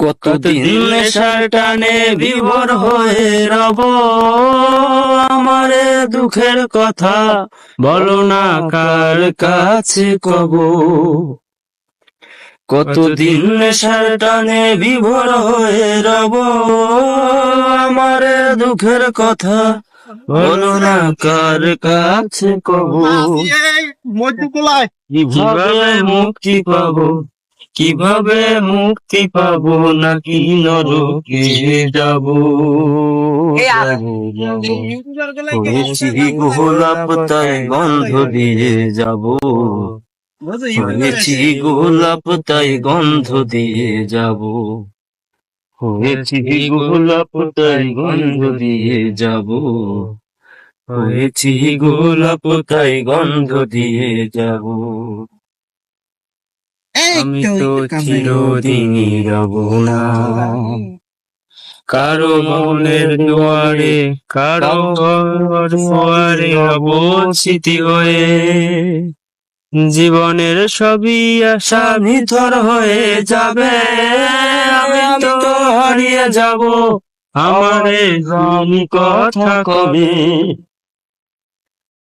কতদিন নেশার টানে বিভোর হয়ে রব? আমারে দুঃখের কথা বলো না কার কাছে কব? কতদিন নেশার টানে বিভোর হয়ে রব? আমারে দুঃখের কথা বলো না কার কাছে কব? মুক্তি পাবো? কীভাবে মুক্তি পাবো নাকি নরকে যাব? গোলাপ তাই গন্ধ দিয়ে যাব। হয়েছি গোলাপ তাই গন্ধ দিয়ে যাব। হয়েছি গোলাপ তাই গন্ধ দিয়ে যাব। হয়েছি গোলাপ তাই গন্ধ দিয়ে যাব। আমি তো চিরদিনই রব না। কারও মনের দুয়ারে, কারও দুয়ারে রব স্মৃতি হয়ে, জীবনের সবই আশা নিথর হয়ে যাবে। আমি তো হারিয়ে যাব, আমারে কথা কবে